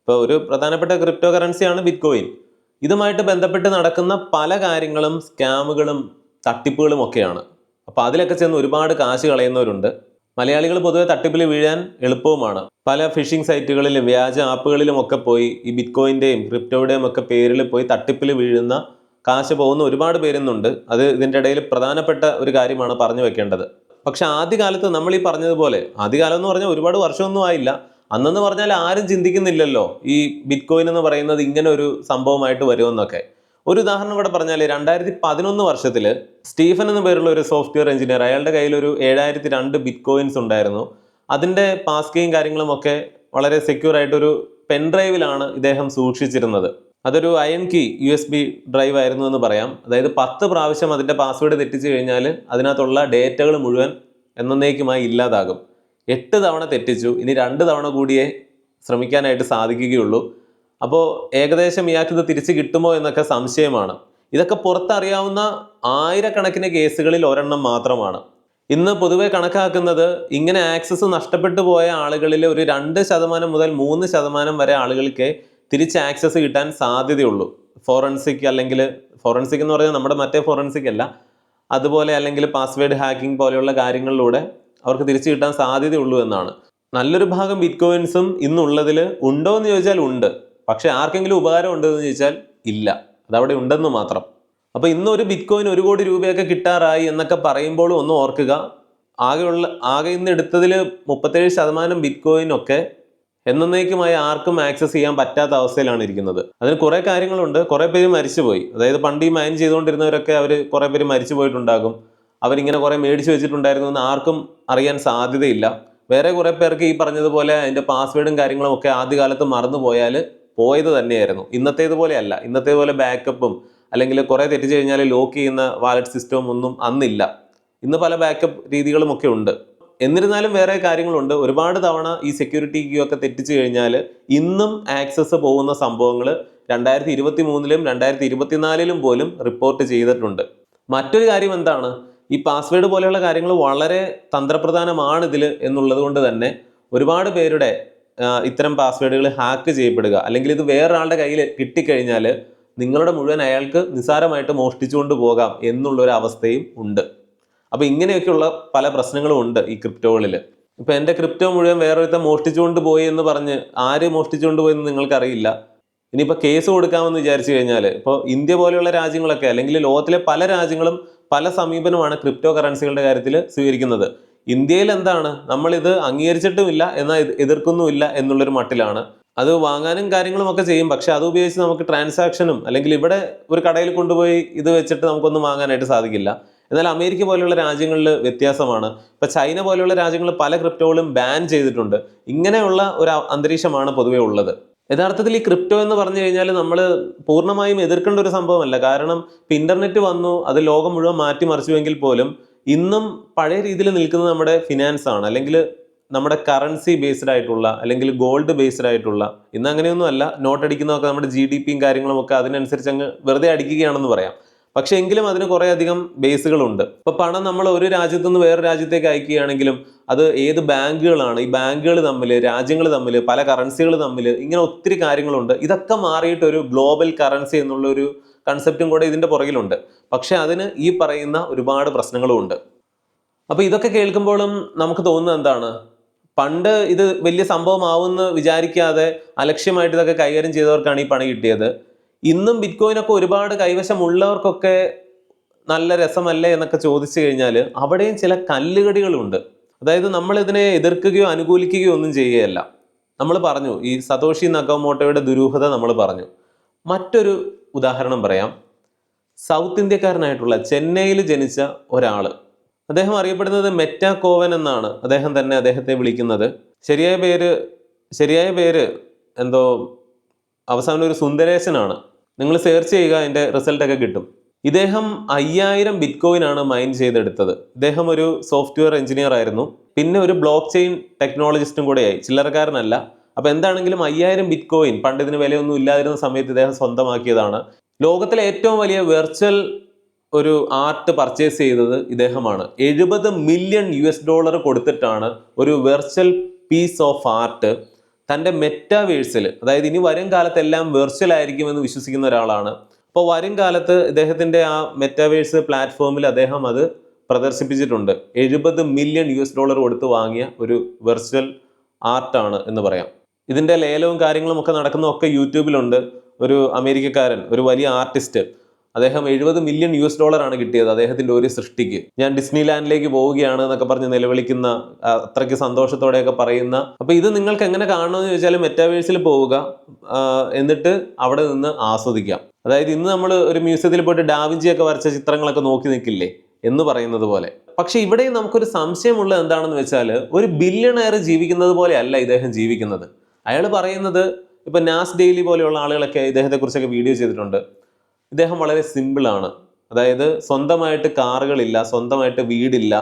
ഇപ്പോൾ ഒരു പ്രധാനപ്പെട്ട ക്രിപ്റ്റോ കറൻസിയാണ് ബിറ്റ്കോയിൻ. ഇതുമായിട്ട് ബന്ധപ്പെട്ട് നടക്കുന്ന പല കാര്യങ്ങളും സ്കാമുകളും തട്ടിപ്പുകളും ഒക്കെയാണ്. അപ്പോൾ അതിലൊക്കെ ചെന്ന് ഒരുപാട് കാശ് കളയുന്നവരുണ്ട്. മലയാളികൾ പൊതുവെ തട്ടിപ്പിൽ വീഴാൻ എളുപ്പവുമാണ്. പല ഫിഷിംഗ് സൈറ്റുകളിലും വ്യാജ ആപ്പുകളിലും ഒക്കെ പോയി ഈ ബിറ്റ് കോയിന്റെയും ക്രിപ്റ്റോയുടെയും ഒക്കെ പേരിൽ പോയി തട്ടിപ്പിൽ വീഴുന്ന കാശ് പോകുന്ന ഒരുപാട് പേരുന്നുണ്ട്. അത് ഇതിന്റെ ഇടയിൽ പ്രധാനപ്പെട്ട ഒരു കാര്യമാണ് പറഞ്ഞു വെക്കേണ്ടത്. പക്ഷെ ആദ്യകാലത്ത് നമ്മൾ ഈ പറഞ്ഞതുപോലെ ആദ്യകാലം എന്ന് പറഞ്ഞാൽ ഒരുപാട് വർഷമൊന്നും ആയില്ല. അന്നെന്ന് പറഞ്ഞാൽ ആരും ചിന്തിക്കുന്നില്ലല്ലോ ഈ ബിറ്റ് കോയിൻ എന്ന് പറയുന്നത് ഇങ്ങനെ ഒരു സംഭവമായിട്ട് വരുമെന്നൊക്കെ. ഒരു ഉദാഹരണം ഇവിടെ പറഞ്ഞാൽ രണ്ടായിരത്തി പതിനൊന്ന് വർഷത്തിൽ സ്റ്റീഫൻ എന്ന പേരുള്ള ഒരു സോഫ്റ്റ്വെയർ എഞ്ചിനീയർ അയാളുടെ കയ്യിൽ ഒരു ഏഴായിരത്തി രണ്ട് ബിറ്റ് കോയിൻസ് ഉണ്ടായിരുന്നു. അതിന്റെ പാസ് കീയും കാര്യങ്ങളും ഒക്കെ വളരെ സെക്യൂർ ആയിട്ടൊരു പെൻഡ്രൈവിലാണ് ഇദ്ദേഹം സൂക്ഷിച്ചിരുന്നത്. അതൊരു iron key U S B drive ആയിരുന്നു എന്ന് പറയാം. അതായത് പത്ത് പ്രാവശ്യം അതിന്റെ പാസ്വേഡ് തെറ്റിച്ച് കഴിഞ്ഞാൽ അതിനകത്തുള്ള ഡേറ്റകൾ മുഴുവൻ എന്നേക്കുമായി ഇല്ലാതാകും. എട്ട് തവണ തെറ്റിച്ചു. ഇനി രണ്ട് തവണ കൂടിയേ ശ്രമിക്കാനായിട്ട് സാധിക്കുകയുള്ളൂ. അപ്പോൾ ഏകദേശം ഇയാൾക്ക് ഇത് തിരിച്ച് കിട്ടുമോ എന്നൊക്കെ സംശയമാണ്. ഇതൊക്കെ പുറത്തറിയാവുന്ന ആയിരക്കണക്കിന് കേസുകളിൽ ഒരെണ്ണം മാത്രമാണ്. ഇന്ന് പൊതുവെ കണക്കാക്കുന്നത് ഇങ്ങനെ ആക്സസ് നഷ്ടപ്പെട്ടു പോയ ആളുകളിൽ ഒരു രണ്ട് ശതമാനം മുതൽ മൂന്ന് ശതമാനം വരെ ആളുകൾക്ക് തിരിച്ച് ആക്സസ് കിട്ടാൻ സാധ്യതയുള്ളൂ. ഫോറൻസിക് അല്ലെങ്കിൽ ഫോറൻസിക് എന്ന് പറഞ്ഞാൽ നമ്മുടെ മറ്റേ ഫോറൻസിക് അല്ല. അതുപോലെ അല്ലെങ്കിൽ പാസ്വേഡ് ഹാക്കിംഗ് പോലെയുള്ള കാര്യങ്ങളിലൂടെ അവർക്ക് തിരിച്ചു കിട്ടാൻ സാധ്യതയുള്ളൂ എന്നാണ്. നല്ലൊരു ഭാഗം ബിറ്റ് കോയിൻസും ഇന്നുള്ളതിൽ ഉണ്ടോ എന്ന് ചോദിച്ചാൽ ഉണ്ട്. പക്ഷേ ആർക്കെങ്കിലും ഉപകാരം ഉണ്ടെന്ന് ചോദിച്ചാൽ ഇല്ല. അതവിടെ ഉണ്ടെന്ന് മാത്രം. അപ്പോൾ ഇന്ന് ഒരു ബിറ്റ് കോയിൻ ഒരു കോടി രൂപയൊക്കെ കിട്ടാറായി എന്നൊക്കെ പറയുമ്പോൾ ഒന്ന് ഓർക്കുക. ആകെയുള്ള ആകെ ഇന്ന് എടുത്തതിൽ മുപ്പത്തേഴ് ശതമാനം ബിറ്റ് കോയിൻ ഒക്കെ എന്നേക്കുമായി ആർക്കും ആക്സസ് ചെയ്യാൻ പറ്റാത്ത അവസ്ഥയിലാണ് ഇരിക്കുന്നത്. അതിന് കുറേ കാര്യങ്ങളുണ്ട്. കുറേ പേര് മരിച്ചുപോയി. അതായത് പണ്ട് ഈ മൈൻ ചെയ്തുകൊണ്ടിരുന്നവരൊക്കെ അവർ കുറേ പേര് മരിച്ചു പോയിട്ടുണ്ടാകും അവരിങ്ങനെ കുറേ മേടിച്ചു വെച്ചിട്ടുണ്ടായിരുന്നു എന്ന് ആർക്കും അറിയാൻ സാധ്യതയില്ല. വേറെ കുറേ പേർക്ക് ഈ പറഞ്ഞതുപോലെ അതിന്റെ പാസ്വേഡും കാര്യങ്ങളും ഒക്കെ ആദ്യകാലത്ത് മറന്നു പോയാൽ പോയത് തന്നെയായിരുന്നു. ഇന്നത്തേതുപോലെയല്ല ഇന്നത്തേതുപോലെ ബാക്കപ്പും അല്ലെങ്കിൽ കുറേ തെറ്റിച്ച് കഴിഞ്ഞാൽ ലോക്ക് ചെയ്യുന്ന വാലറ്റ് സിസ്റ്റവും ഒന്നും അന്നില്ല. ഇന്ന് പല ബാക്കപ്പ് രീതികളും ഒക്കെ ഉണ്ട്. എന്നിരുന്നാലും വേറെ കാര്യങ്ങളുണ്ട്. ഒരുപാട് തവണ ഈ സെക്യൂരിറ്റി ക്യൂ ഒക്കെ തെറ്റിച്ച് കഴിഞ്ഞാൽ ഇന്നും ആക്സസ് പോകുന്ന സംഭവങ്ങൾ രണ്ടായിരത്തി ഇരുപത്തി മൂന്നിലും രണ്ടായിരത്തി ഇരുപത്തിനാലിലും പോലും റിപ്പോർട്ട് ചെയ്തിട്ടുണ്ട്. മറ്റൊരു കാര്യം എന്താണ്? ഈ പാസ്വേഡ് പോലെയുള്ള കാര്യങ്ങൾ വളരെ തന്ത്രപ്രധാനമാണ് ഇതിൽ എന്നുള്ളത് കൊണ്ട് തന്നെ ഒരുപാട് പേരുടെ ഇത്തരം പാസ്വേഡുകൾ ഹാക്ക് ചെയ്യപ്പെടുക അല്ലെങ്കിൽ ഇത് വേറൊരാളുടെ കയ്യിൽ കിട്ടിക്കഴിഞ്ഞാൽ നിങ്ങളുടെ മുഴുവൻ അയാൾക്ക് നിസ്സാരമായിട്ട് മോഷ്ടിച്ചുകൊണ്ട് പോകാം എന്നുള്ള ഒരു അവസ്ഥയും ഉണ്ട്. അപ്പോൾ ഇങ്ങനെയൊക്കെയുള്ള പല പ്രശ്നങ്ങളും ഉണ്ട് ഈ ക്രിപ്റ്റോകളിൽ. ഇപ്പൊ എന്റെ ക്രിപ്റ്റോ മുഴുവൻ വേറൊരുത്തൻ മോഷ്ടിച്ചുകൊണ്ട് പോയി എന്ന് പറഞ്ഞ് ആര് മോഷ്ടിച്ചുകൊണ്ട് പോയി എന്ന് നിങ്ങൾക്കറിയില്ല. ഇനിയിപ്പോൾ കേസ് കൊടുക്കാമെന്ന് വിചാരിച്ചു കഴിഞ്ഞാൽ ഇപ്പോൾ ഇന്ത്യ പോലെയുള്ള രാജ്യങ്ങളൊക്കെ അല്ലെങ്കിൽ ലോകത്തിലെ പല രാജ്യങ്ങളും പല സമീപനമാണ് ക്രിപ്റ്റോ കറൻസികളുടെ കാര്യത്തിൽ സ്വീകരിക്കുന്നത്. ഇന്ത്യയിൽ എന്താണ്? നമ്മളിത് അംഗീകരിച്ചിട്ടുമില്ല എന്നാൽ എതിർക്കുന്നുമില്ല എന്നുള്ളൊരു മട്ടിലാണ്. അത് വാങ്ങാനും കാര്യങ്ങളും ഒക്കെ ചെയ്യും പക്ഷെ അത് ഉപയോഗിച്ച് നമുക്ക് ട്രാൻസാക്ഷനും അല്ലെങ്കിൽ ഇവിടെ ഒരു കടയിൽ കൊണ്ടുപോയി ഇത് വെച്ചിട്ട് നമുക്കൊന്നും വാങ്ങാനായിട്ട് സാധിക്കില്ല. എന്നാൽ അമേരിക്ക പോലെയുള്ള രാജ്യങ്ങളിൽ വ്യത്യാസമാണ്. ഇപ്പൊ ചൈന പോലെയുള്ള രാജ്യങ്ങൾ പല ക്രിപ്റ്റോകളും ബാൻ ചെയ്തിട്ടുണ്ട്. ഇങ്ങനെയുള്ള ഒരു അന്തരീക്ഷമാണ് പൊതുവേ ഉള്ളത്. യഥാർത്ഥത്തിൽ ഈ ക്രിപ്റ്റോ എന്ന് പറഞ്ഞു കഴിഞ്ഞാൽ നമ്മൾ പൂർണമായും എതിർക്കേണ്ട ഒരു സംഭവമല്ല. കാരണം ഇപ്പം ഇന്റർനെറ്റ് വന്നു അത് ലോകം മുഴുവൻ മാറ്റിമറിച്ചുവെങ്കിൽ പോലും ഇന്നും പഴയ രീതിയിൽ നിൽക്കുന്നത് നമ്മുടെ ഫിനാൻസ് ആണ്. അല്ലെങ്കിൽ നമ്മുടെ കറൻസി ബേസ്ഡ് ആയിട്ടുള്ള അല്ലെങ്കിൽ ഗോൾഡ് ബേസ്ഡ് ആയിട്ടുള്ള ഇന്ന് അങ്ങനെയൊന്നും അല്ല. നോട്ട് അടിക്കുന്നതൊക്കെ നമ്മുടെ ജി ഡി പിയും കാര്യങ്ങളും ഒക്കെ അതിനനുസരിച്ച് അങ്ങ് വെറുതെ അടിക്കുകയാണെന്ന് പറയാം. പക്ഷെ എങ്കിലും അതിന് കുറേ അധികം ബേസുകളുണ്ട്. ഇപ്പൊ പണം നമ്മൾ ഒരു രാജ്യത്തു നിന്ന് വേറെ രാജ്യത്തേക്ക് അയക്കുകയാണെങ്കിലും അത് ഏത് ബാങ്കുകളാണ്? ഈ ബാങ്കുകൾ തമ്മിൽ രാജ്യങ്ങൾ തമ്മിൽ പല കറൻസികൾ തമ്മിൽ ഇങ്ങനെ ഒത്തിരി കാര്യങ്ങളുണ്ട്. ഇതൊക്കെ മാറിയിട്ട് ഒരു ഗ്ലോബൽ കറൻസി എന്നുള്ള ഒരു കൺസെപ്റ്റും കൂടെ ഇതിന്റെ പുറകിലുണ്ട്. പക്ഷെ അതിന് ഈ പറയുന്ന ഒരുപാട് പ്രശ്നങ്ങളും ഉണ്ട് അപ്പോൾ ഇതൊക്കെ കേൾക്കുമ്പോഴും നമുക്ക് തോന്നുന്നത് എന്താണ്? പണ്ട് ഇത് വലിയ സംഭവമാവുമെന്ന് വിചാരിക്കാതെ അലക്ഷ്യമായിട്ട് ഇതൊക്കെ കൈകാര്യം ചെയ്തവർക്കാണ് ഈ പണി കിട്ടിയത്. ഇന്നും ബിറ്റ് കോയിനൊക്കെ ഒരുപാട് കൈവശമുള്ളവർക്കൊക്കെ നല്ല രസമല്ലേ എന്നൊക്കെ ചോദിച്ചു കഴിഞ്ഞാൽ അവിടെയും ചില കല്ലുകടികളുണ്ട്. അതായത് നമ്മൾ ഇതിനെ എതിർക്കുകയോ അനുകൂലിക്കുകയോ ഒന്നും ചെയ്യുകയല്ല. നമ്മൾ പറഞ്ഞു ഈ സതോഷി നഗമോട്ടോയുടെ ദുരൂഹത നമ്മൾ പറഞ്ഞു. മറ്റൊരു ഉദാഹരണം പറയാം. സൗത്ത് ഇന്ത്യക്കാരനായിട്ടുള്ള ചെന്നൈയിൽ ജനിച്ച ഒരാൾ. അദ്ദേഹം അറിയപ്പെടുന്നത് മെറ്റാ കോവൻ എന്നാണ്. അദ്ദേഹം തന്നെ അദ്ദേഹത്തെ വിളിക്കുന്നത്. ശരിയായ പേര് ശരിയായ പേര് എന്തോ അവസാനം ഒരു സുന്ദരേശനാണ്. നിങ്ങൾ സെർച്ച് ചെയ്യുക അതിന്റെ റിസൾട്ടൊക്കെ കിട്ടും. ഇദ്ദേഹം അയ്യായിരം ബിറ്റ് കോയിനാണ് മൈൻ ചെയ്തെടുത്തത്. ഇദ്ദേഹം ഒരു സോഫ്റ്റ്വെയർ എഞ്ചിനീയർ ആയിരുന്നു. പിന്നെ ഒരു ബ്ലോക്ക് ചെയിൻ ടെക്നോളജിസ്റ്റും കൂടെയായി ചില്ലറക്കാരനല്ല. അപ്പോൾ എന്താണെങ്കിലും അയ്യായിരം ബിറ്റ് കോയിൻ പണ്ട് ഇതിന് വിലയൊന്നും ഇല്ലാതിരുന്ന സമയത്ത് ഇദ്ദേഹം സ്വന്തമാക്കിയതാണ്. ലോകത്തിലെ ഏറ്റവും വലിയ വെർച്വൽ ഒരു ആർട്ട് പർച്ചേസ് ചെയ്തത് ഇദ്ദേഹമാണ്. എഴുപത് മില്യൺ യു എസ് ഡോളർ കൊടുത്തിട്ടാണ് ഒരു വെർച്വൽ പീസ് ഓഫ് ആർട്ട് തന്റെ മെറ്റാവേഴ്സിൽ അതായത് ഇനി വരും കാലത്തെല്ലാം വെർച്വൽ ആയിരിക്കുമെന്ന് വിശ്വസിക്കുന്ന ഒരാളാണ്. അപ്പോൾ വരും കാലത്ത് ഇദ്ദേഹത്തിന്റെ ആ മെറ്റാവേഴ്സ് പ്ലാറ്റ്ഫോമിൽ അദ്ദേഹം അത് പ്രദർശിപ്പിച്ചിട്ടുണ്ട്. എഴുപത് മില്യൺ യു എസ് ഡോളർ കൊടുത്ത് വാങ്ങിയ ഒരു വെർച്വൽ ആർട്ടാണ് എന്ന് പറയാം. ഇതിന്റെ ലേലവും കാര്യങ്ങളും ഒക്കെ നടക്കുന്നതൊക്കെ യൂട്യൂബിലുണ്ട്. ഒരു അമേരിക്കക്കാരൻ ഒരു വലിയ ആർട്ടിസ്റ്റ് അദ്ദേഹം എഴുപത് മില്യൺ യു എസ് ആണ് കിട്ടിയത് അദ്ദേഹത്തിന്റെ ഒരു സൃഷ്ടിക്ക്. ഞാൻ ഡിസ്നി ലാൻഡിലേക്ക് പോവുകയാണ് എന്നൊക്കെ പറഞ്ഞ് നിലവിളിക്കുന്ന അത്രയ്ക്ക് സന്തോഷത്തോടെയൊക്കെ പറയുന്ന. അപ്പൊ ഇത് നിങ്ങൾക്ക് എങ്ങനെ കാണണമെന്ന് ചോദിച്ചാൽ മെറ്റാവേഴ്സിൽ പോവുക എന്നിട്ട് അവിടെ നിന്ന് ആസ്വദിക്കാം. അതായത് ഇന്ന് നമ്മൾ ഒരു മ്യൂസിയത്തിൽ പോയിട്ട് ഡാവിഞ്ചിയൊക്കെ വരച്ച ചിത്രങ്ങളൊക്കെ നോക്കി നിൽക്കില്ലേ എന്ന് പറയുന്നത് പോലെ. പക്ഷെ ഇവിടെ നമുക്കൊരു സംശയമുള്ളത് എന്താണെന്ന് വെച്ചാൽ ഒരു ബില്യണയർ ജീവിക്കുന്നത് പോലെ അല്ല ഇദ്ദേഹം ജീവിക്കുന്നത്. അയാൾ പറയുന്നത് ഇപ്പൊ നാസ് ഡെയിലി പോലെയുള്ള ആളുകളൊക്കെ ഇദ്ദേഹത്തെക്കുറിച്ചൊക്കെ വീഡിയോ ചെയ്തിട്ടുണ്ട്. ഇദ്ദേഹം വളരെ സിമ്പിളാണ് അതായത് സ്വന്തമായിട്ട് കാറുകളില്ല സ്വന്തമായിട്ട് വീടില്ല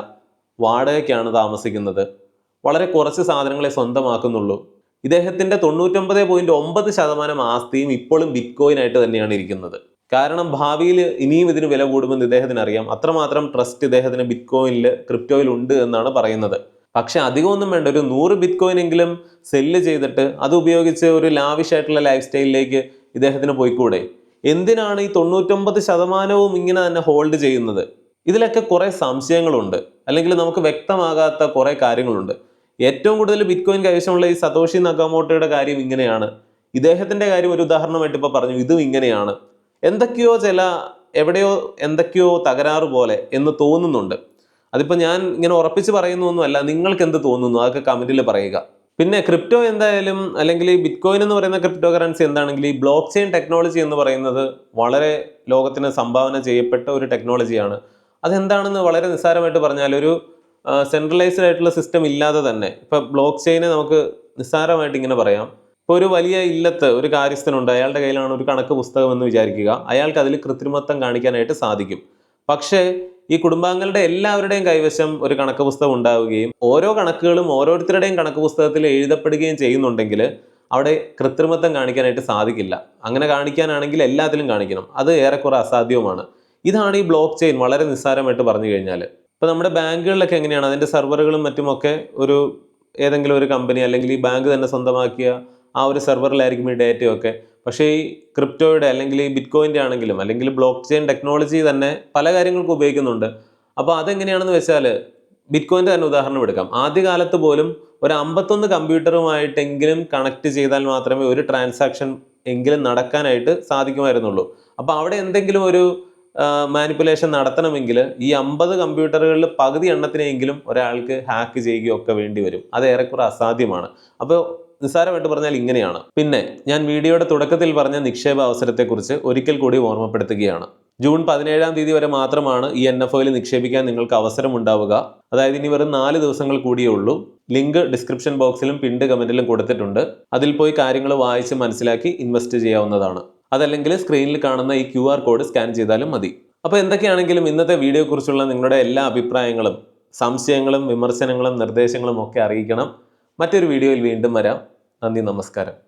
വാടകയ്ക്കാണ് താമസിക്കുന്നത്. വളരെ കുറച്ച് സാധനങ്ങളെ സ്വന്തമാക്കുന്നുള്ളൂ. ഇദ്ദേഹത്തിന്റെ തൊണ്ണൂറ്റൊമ്പത് പോയിന്റ് ഒമ്പത് ശതമാനം ആസ്തിയും ഇപ്പോഴും ബിറ്റ്കോയിൻ ആയിട്ട് തന്നെയാണ് ഇരിക്കുന്നത്. കാരണം ഭാവിയിൽ ഇനിയും ഇതിന് വില കൂടുമെന്ന് ഇദ്ദേഹത്തിന് അറിയാം അത്രമാത്രം ട്രസ്റ്റ് ഇദ്ദേഹത്തിന് ബിറ്റ്കോയിനിൽ ക്രിപ്റ്റോയിൽ ഉണ്ട് എന്നാണ് പറയുന്നത്. പക്ഷേ അധികമൊന്നും വേണ്ട. ഒരു നൂറ് ബിറ്റ്കോയിൻ എങ്കിലും സെല്ല് ചെയ്തിട്ട് അത് ഉപയോഗിച്ച് ഒരു ലാവിഷ് ആയിട്ടുള്ള ലൈഫ് സ്റ്റൈലിലേക്ക് ഇദ്ദേഹത്തിന് പോയിക്കൂടെ? എന്തിനാണ് ഈ തൊണ്ണൂറ്റൊമ്പത് ശതമാനവും ഇങ്ങനെ തന്നെ ഹോൾഡ് ചെയ്യുന്നത്? ഇതിലൊക്കെ കുറെ സംശയങ്ങളുണ്ട്. അല്ലെങ്കിൽ നമുക്ക് വ്യക്തമാകാത്ത കുറേ കാര്യങ്ങളുണ്ട്. ഏറ്റവും കൂടുതൽ ബിറ്റ്കോയിൻ കൈവശമുള്ള ഈ സതോഷി നഗാമോട്ടോയുടെ കാര്യം ഇങ്ങനെയാണ്. ഇദ്ദേഹത്തിന്റെ കാര്യം ഒരു ഉദാഹരണമായിട്ട് ഇപ്പൊ പറഞ്ഞു. ഇതും ഇങ്ങനെയാണ്. എന്തൊക്കെയോ ചില എവിടെയോ എന്തൊക്കെയോ തകരാറ് പോലെ എന്ന് തോന്നുന്നുണ്ട്. അതിപ്പോ ഞാൻ ഇങ്ങനെ ഉറപ്പിച്ച് പറയുന്നൊന്നുമല്ല. നിങ്ങൾക്ക് എന്ത് തോന്നുന്നു? അതൊക്കെ കമന്റിൽ പറയുക. പിന്നെ ക്രിപ്റ്റോ എന്തായാലും അല്ലെങ്കിൽ ഈ ബിറ്റ്കോയിൻ എന്ന് പറയുന്ന ക്രിപ്റ്റോ കറൻസി എന്താണെങ്കിൽ ഈ ബ്ലോക്ക് ചെയിൻ ടെക്നോളജി എന്ന് പറയുന്നത് വളരെ ലോകത്തിന് സംഭാവന ചെയ്യപ്പെട്ട ഒരു ടെക്നോളജിയാണ് അതെന്താണെന്ന് വളരെ നിസ്സാരമായിട്ട് പറഞ്ഞാൽ ഒരു സെൻട്രലൈസ്ഡ് ആയിട്ടുള്ള സിസ്റ്റം ഇല്ലാതെ തന്നെ. ഇപ്പോൾ ബ്ലോക്ക് ചെയിനെ നമുക്ക് നിസ്സാരമായിട്ട് ഇങ്ങനെ പറയാം. ഇപ്പോൾ ഒരു വലിയ ഇല്ലത്ത് ഒരു കാര്യസ്ഥനുണ്ട് അയാളുടെ കയ്യിലാണ് ഒരു കണക്ക് പുസ്തകം എന്ന് വിചാരിക്കുക. അയാൾക്ക് അതിൽ കൃത്രിമത്വം കാണിക്കാനായിട്ട് സാധിക്കും. പക്ഷേ ഈ കുടുംബാംഗങ്ങളുടെ എല്ലാവരുടെയും കൈവശം ഒരു കണക്ക് പുസ്തകം ഉണ്ടാവുകയും ഓരോ കണക്കുകളും ഓരോരുത്തരുടെയും കണക്ക് പുസ്തകത്തിൽ എഴുതപ്പെടുകയും ചെയ്യുന്നുണ്ടെങ്കിൽ അവിടെ കൃത്രിമത്വം കാണിക്കാനായിട്ട് സാധിക്കില്ല. അങ്ങനെ കാണിക്കാനാണെങ്കിൽ എല്ലാത്തിലും കാണിക്കണം. അത് ഏറെക്കുറെ അസാധ്യവുമാണ്. ഇതാണ് ഈ ബ്ലോക്ക് ചെയിൻ വളരെ നിസ്സാരമായിട്ട് പറഞ്ഞു കഴിഞ്ഞാൽ ഇപ്പോൾ നമ്മുടെ ബാങ്കുകളിലൊക്കെ എങ്ങനെയാണ്? അതിന്റെ സെർവറുകളും മറ്റുമൊക്കെ ഒരു ഏതെങ്കിലും ഒരു കമ്പനി അല്ലെങ്കിൽ ഈ ബാങ്ക് തന്നെ സ്വന്തമാക്കിയ ആ ഒരു സെർവറിലായിരിക്കും ഈ ഡേറ്റയൊക്കെ. പക്ഷേ ഈ ക്രിപ്റ്റോയുടെ അല്ലെങ്കിൽ ഈ ബിറ്റ്കോയിന്റെ ആണെങ്കിലും അല്ലെങ്കിൽ ബ്ലോക്ക് ചെയിൻ ടെക്നോളജി തന്നെ പല കാര്യങ്ങൾക്കും ഉപയോഗിക്കുന്നുണ്ട്. അപ്പോൾ അതെങ്ങനെയാണെന്ന് വെച്ചാൽ ബിറ്റ്കോയിന്റെ തന്നെ ഉദാഹരണം എടുക്കാം. ആദ്യകാലത്ത് പോലും ഒരു അമ്പത്തൊന്ന് കമ്പ്യൂട്ടറുമായിട്ടെങ്കിലും കണക്ട് ചെയ്താൽ മാത്രമേ ഒരു ട്രാൻസാക്ഷൻ എങ്കിലും നടക്കാനായിട്ട് സാധിക്കുമായിരുന്നുള്ളൂ. അപ്പോൾ അവിടെ എന്തെങ്കിലും ഒരു മാനിപ്പുലേഷൻ നടത്തണമെങ്കിൽ ഈ അമ്പത് കമ്പ്യൂട്ടറുകളിൽ പകുതി എണ്ണത്തിനെങ്കിലും ഒരാൾക്ക് ഹാക്ക് ചെയ്യുകയൊക്കെ വേണ്ടി വരും. അത് ഏറെക്കുറെ അസാധ്യമാണ്. അപ്പോൾ നിസ്സാരമായിട്ട് പറഞ്ഞാൽ ഇങ്ങനെയാണ്. പിന്നെ ഞാൻ വീഡിയോയുടെ തുടക്കത്തിൽ പറഞ്ഞ നിക്ഷേപ അവസരത്തെക്കുറിച്ച് ഒരിക്കൽ കൂടി ഓർമ്മപ്പെടുത്തുകയാണ്. ജൂൺ പതിനേഴാം തീയതി വരെ മാത്രമാണ് ഈ എൻ എഫ് ഒയിൽ നിക്ഷേപിക്കാൻ നിങ്ങൾക്ക് അവസരം ഉണ്ടാവുക. അതായത് ഇനി വെറും നാല് ദിവസങ്ങൾ കൂടിയേ ഉള്ളൂ. ലിങ്ക് ഡിസ്ക്രിപ്ഷൻ ബോക്സിലും പിൻഡ് കമന്റിലും കൊടുത്തിട്ടുണ്ട്. അതിൽ പോയി കാര്യങ്ങൾ വായിച്ച് മനസ്സിലാക്കി ഇൻവെസ്റ്റ് ചെയ്യാവുന്നതാണ്. അതല്ലെങ്കിൽ സ്ക്രീനിൽ കാണുന്ന ഈ ക്യു കോഡ് സ്കാൻ ചെയ്താലും മതി. അപ്പോൾ എന്തൊക്കെയാണെങ്കിലും ഇന്നത്തെ വീഡിയോയെക്കുറിച്ചുള്ള നിങ്ങളുടെ എല്ലാ അഭിപ്രായങ്ങളും സംശയങ്ങളും വിമർശനങ്ങളും നിർദ്ദേശങ്ങളും ഒക്കെ അറിയിക്കണം. മറ്റൊരു വീഡിയോയിൽ വീണ്ടും വരാം. നന്ദി നമസ്കാരം.